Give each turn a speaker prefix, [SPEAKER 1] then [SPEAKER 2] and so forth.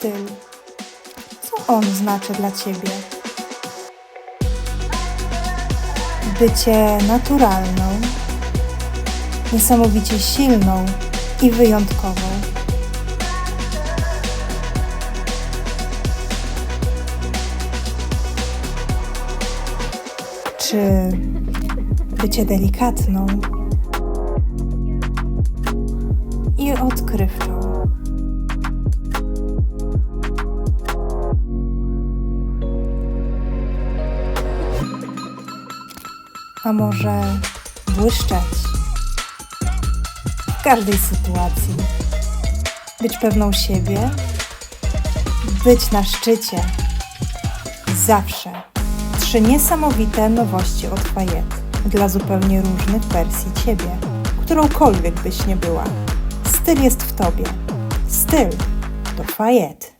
[SPEAKER 1] styl? Co on znaczy dla ciebie? Bycie naturalną, niesamowicie silną i wyjątkową. Czy bycie delikatną i odkrywczą? A może błyszczeć w każdej sytuacji? Być pewną siebie, być na szczycie zawsze. Trzy niesamowite nowości od Fayette dla zupełnie różnych wersji ciebie, którąkolwiek byś nie była. Styl jest w tobie. Styl to Fayette.